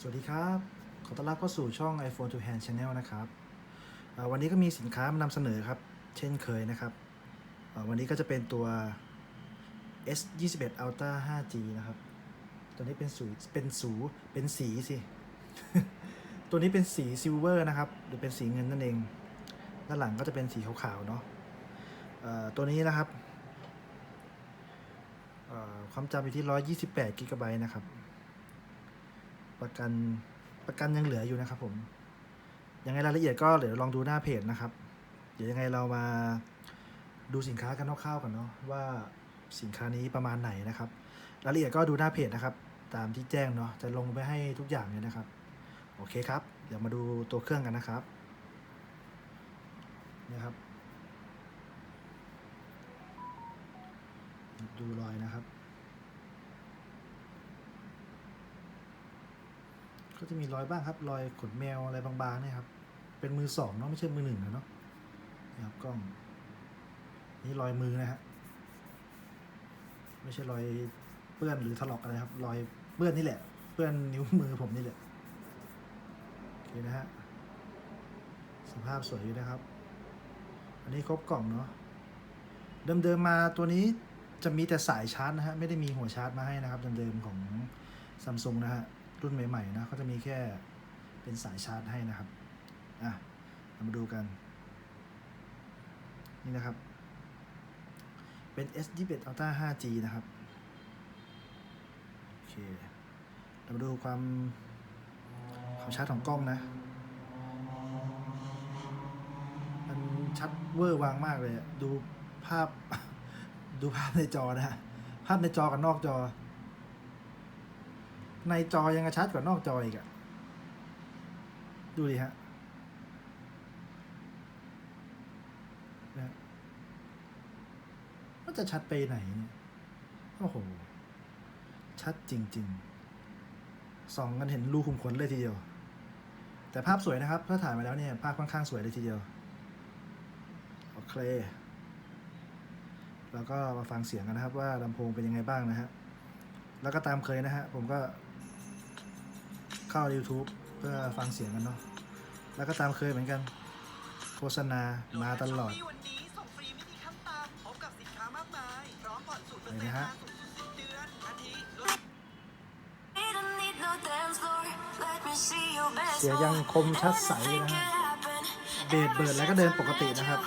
สวัสดีครับ ขอต้อนรับเข้าสู่ช่อง iPhone to Hand Channel นะครับวันนี้ก็มีสินค้ามานำเสนอครับ เช่นเคยนะครับ วันนี้ก็จะเป็นตัว S 2 1 Ultra 5G นะครับ ตัวนี้เป็นสูเป็นสูเป็นสีสิ ตัวนี้เป็นสีซิลเวอร์นะครับ หรือเป็นสีเงินนั่นเอง ด้านหลังก็จะเป็นสีขาวๆเนาะตัวนี้นะครับความจำอยู่ที่ 128 g b นะครับ ประกันประกันยังเหลืออยู่นะครับผม ยังไงรายละเอียดก็เดี๋ยวลองดูหน้าเพจนะครับ เดี๋ยวยังไงเรามาดูสินค้ากันคร่าวๆกันเนาะว่าสินค้านี้ประมาณไหนนะครับ รายละเอียดก็ดูหน้าเพจนะครับ ตามที่แจ้งเนาะจะลงไปให้ทุกอย่างเลยนะครับ โอเคครับ เดี๋ยวมาดูตัวเครื่องกันนะครับนี่ครับ ดูรอยนะครับ ก็จะมีรอยบ้างครับ รอยขนแมวอะไรบางๆเนี่ยครับ เป็นมือสองเนาะไม่ใช่มือหนึ่งนะเนาะนี่ครับกล้อง นี่รอยมือนะฮะไม่ใช่รอยเปื้อนหรือถลอกอะไรครับ รอยเปื้อนนี่แหละ เปื้อนนิ้วมือผมนี่แหละโอเคนะฮะสภาพสวยอยู่นะครับ อันนี้ครบกล่องเนาะเดิมๆมาตัวนี้จะมีแต่สายชาร์จนะฮะไม่ได้มีหัวชาร์จมาให้นะครับเดิมๆของซัมซุงนะฮะ รุ่นใหม่ๆนะเขาจะมีแค่เป็นสายชาร์จให้นะครับอะเรามาดูกัน นี่นะครับ เป็น S 2 1 Ultra 5G นะครับ โอเค เรามาดูความความชัดของกล้องนะ มันชัดเวอร์วางมากเลย ดูภาพ ดูภาพในจอนะฮะภาพในจอกับนอกจอ ในจอยังกระชัดกว่านอกจออีกอะดูดิฮะนะมันจะชัดไปไหนเนี่ยโอ้โห ชัดจริง ๆ ส่องกันเห็นรูขุมขนเลยทีเดียว แต่ภาพสวยนะครับ ถ้าถ่ายมาแล้วเนี่ย ภาพค่อนข้างสวยเลยทีเดียว โอเค แล้วก็มาฟังเสียงกันนะครับว่าลำโพงเป็นยังไงบ้างนะฮะ แล้วก็ตามเคยนะฮะ ผมก็ เข้า YouTube เพื่อฟังเสียงกันเนาะ แล้วก็ตามเคยเหมือนกัน โฆษณามาตลอด วันนี้ส่งฟรีไม่มีขั้นต่ำพบกับสินค้ามากมาย พร้อมผ่อนศูนย์เปอร์เห็เซ็นนไหมต์ฮะนานสูงสุดสิบเดือนอาทิลด Don't need no dance floor. Let me see your best เสียงยังคมชัดใสเลยนะฮะ เบสเบิร์ดแล้วก็เดินปกตินะครับ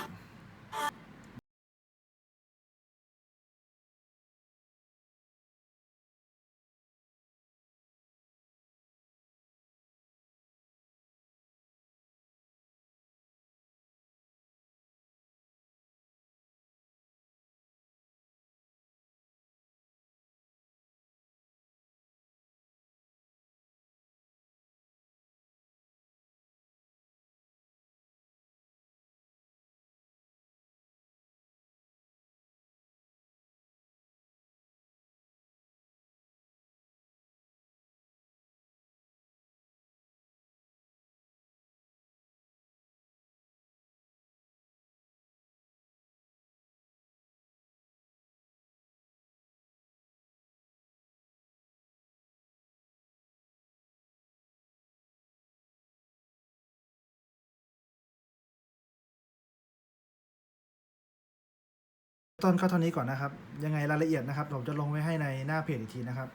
ต้นก็เท่านี้ก่อนนะครับ ยังไงรายละเอียดนะครับผมจะลงไว้ให้ในหน้าเพจอีกทีนะครับ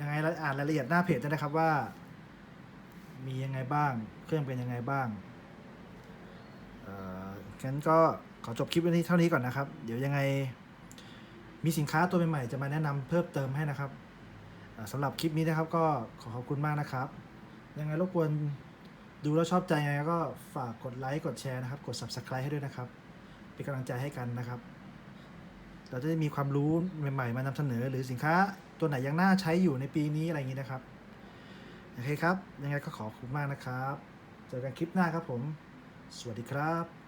ยังไงเราอ่านรายละเอียดหน้าเพจได้นะครับว่า มียังไงบ้าง เครื่องเป็นยังไงบ้างเอ่องั้นก็ขอจบคลิปไว้ที่เท่านี้ก่อนนะครับ เดี๋ยวยังไง มีสินค้าตัวใหม่ๆจะมาแนะนำเพิ่มเติมให้นะครับอ่าสำหรับคลิปนี้นะครับ ก็ขอขอบคุณมากนะครับ ยังไงรบกวนดูแล้วชอบใจยังไงก็ฝากกดไลค์กดแชร์นะครับ กด subscribe ให้ด้วยนะครับ เป็นกำลังใจให้กันนะครับ เราจะได้มีความรู้ใหม่ๆ มานำเสนอ หรือสินค้าตัวไหนยังน่าใช้อยู่ในปีนี้อะไรอย่างนี้นะครับโอเคครับ ยังไงก็ขอบคุณมากนะครับ เจอกันคลิปหน้าครับผม สวัสดีครับ